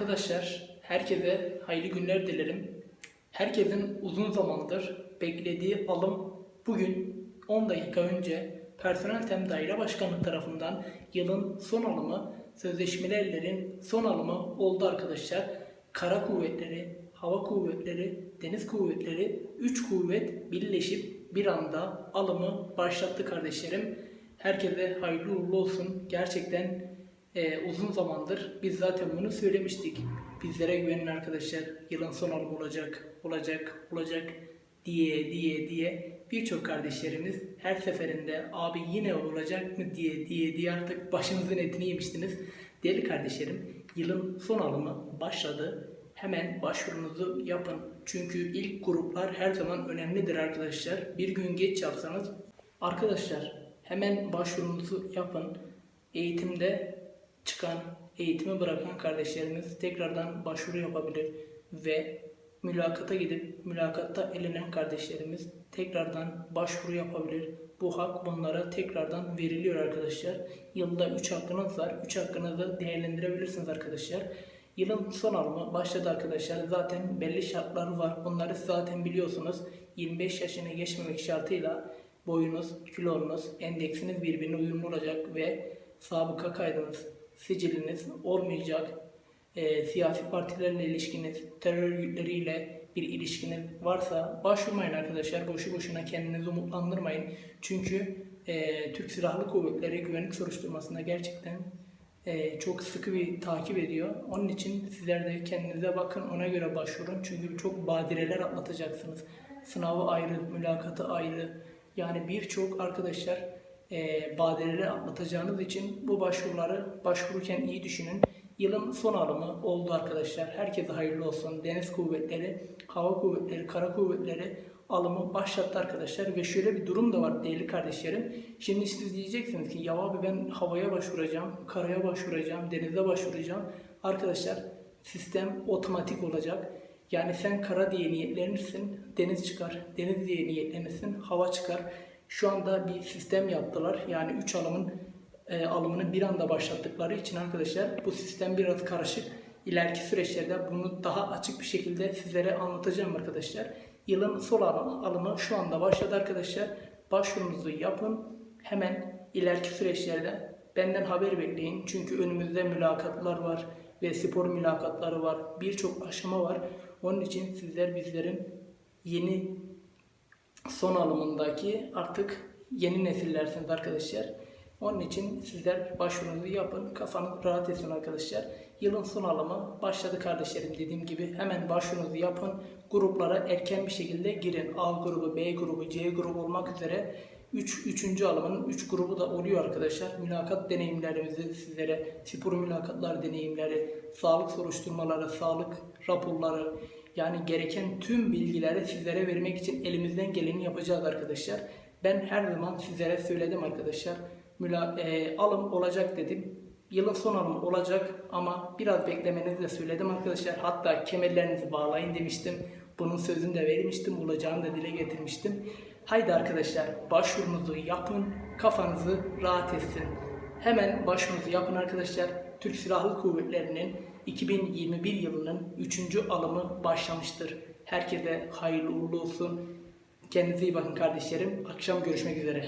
Arkadaşlar herkese hayırlı günler dilerim. Herkesin uzun zamandır beklediği alım bugün 10 dakika önce Personel Tem Daire Başkanı tarafından yılın son alımı sözleşmelerin son alımı oldu arkadaşlar. Kara kuvvetleri, hava kuvvetleri, deniz kuvvetleri 3 kuvvet birleşip bir anda alımı başlattı kardeşlerim. Herkese hayırlı uğurlu olsun. Gerçekten ee, uzun zamandır biz zaten bunu söylemiştik. Bizlere güvenin arkadaşlar. Yılın son alımı olacak, olacak, olacak diye diye diye birçok kardeşlerimiz her seferinde abi yine olacak mı diye diye diye artık başınızın etini yemiştiniz. Değerli kardeşlerim yılın son alımı başladı. Hemen başvurunuzu yapın. Çünkü ilk gruplar her zaman önemlidir arkadaşlar. Bir gün geç yapsanız arkadaşlar hemen başvurunuzu yapın. Eğitimde çıkan, eğitimi bırakan kardeşlerimiz tekrardan başvuru yapabilir ve mülakata gidip mülakatta elenen kardeşlerimiz tekrardan başvuru yapabilir. Bu hak bunlara tekrardan veriliyor arkadaşlar. Yılda 3 hakkınız var. 3 hakkınızı değerlendirebilirsiniz arkadaşlar. Yılın son alımı başladı arkadaşlar. Zaten belli şartlar var. Bunları zaten biliyorsunuz. 25 yaşını geçmemek şartıyla boyunuz, kilonuz, endeksiniz birbirine uyumlu olacak ve sabıka kaydınız, siciliniz olmayacak. E, siyasi partilerle ilişkiniz, terör örgütleriyle bir ilişkiniz varsa başvurmayın arkadaşlar. Boşu boşuna kendinizi umutlandırmayın. Çünkü e, Türk Silahlı Kuvvetleri güvenlik soruşturmasında gerçekten e, çok sıkı bir takip ediyor. Onun için sizler de kendinize bakın ona göre başvurun. Çünkü çok badireler atlatacaksınız. Sınavı ayrı, mülakatı ayrı. Yani birçok arkadaşlar e, badireleri atlatacağınız için bu başvuruları başvururken iyi düşünün. Yılın son alımı oldu arkadaşlar. Herkese hayırlı olsun. Deniz kuvvetleri, hava kuvvetleri, kara kuvvetleri alımı başlattı arkadaşlar. Ve şöyle bir durum da var değerli kardeşlerim. Şimdi siz diyeceksiniz ki ya abi ben havaya başvuracağım, karaya başvuracağım, denize başvuracağım. Arkadaşlar sistem otomatik olacak. Yani sen kara diye niyetlenirsin, deniz çıkar. Deniz diye niyetlenirsin, hava çıkar. Şu anda bir sistem yaptılar. Yani 3 alımın e, alımını bir anda başlattıkları için arkadaşlar bu sistem biraz karışık. İleriki süreçlerde bunu daha açık bir şekilde sizlere anlatacağım arkadaşlar. Yılın alımı, alımı şu anda başladı arkadaşlar. Başvurunuzu yapın. Hemen ileriki süreçlerde benden haber bekleyin. Çünkü önümüzde mülakatlar var ve spor mülakatları var. Birçok aşama var. Onun için sizler bizlerin yeni son alımındaki artık yeni nesillersiniz arkadaşlar. Onun için sizler başvurunuzu yapın. Kafanız rahat etsin arkadaşlar. Yılın son alımı başladı kardeşlerim dediğim gibi. Hemen başvurunuzu yapın. Gruplara erken bir şekilde girin. A grubu, B grubu, C grubu olmak üzere 3. Üç, 3. alımın 3 grubu da oluyor arkadaşlar. Mülakat deneyimlerimizi sizlere, spor mülakatlar deneyimleri, sağlık soruşturmaları, sağlık raporları, yani gereken tüm bilgileri sizlere vermek için elimizden geleni yapacağız arkadaşlar. Ben her zaman sizlere söyledim arkadaşlar. Müla e, alım olacak dedim. Yılın son alımı olacak ama biraz beklemenizi de söyledim arkadaşlar. Hatta kemerlerinizi bağlayın demiştim. Bunun sözünü de vermiştim. Olacağını da dile getirmiştim. Haydi arkadaşlar başvurunuzu yapın. Kafanızı rahat etsin. Hemen başvurunuzu yapın arkadaşlar. Türk Silahlı Kuvvetleri'nin 2021 yılının 3. alımı başlamıştır. Herkese hayırlı uğurlu olsun. Kendinize iyi bakın kardeşlerim. Akşam görüşmek üzere.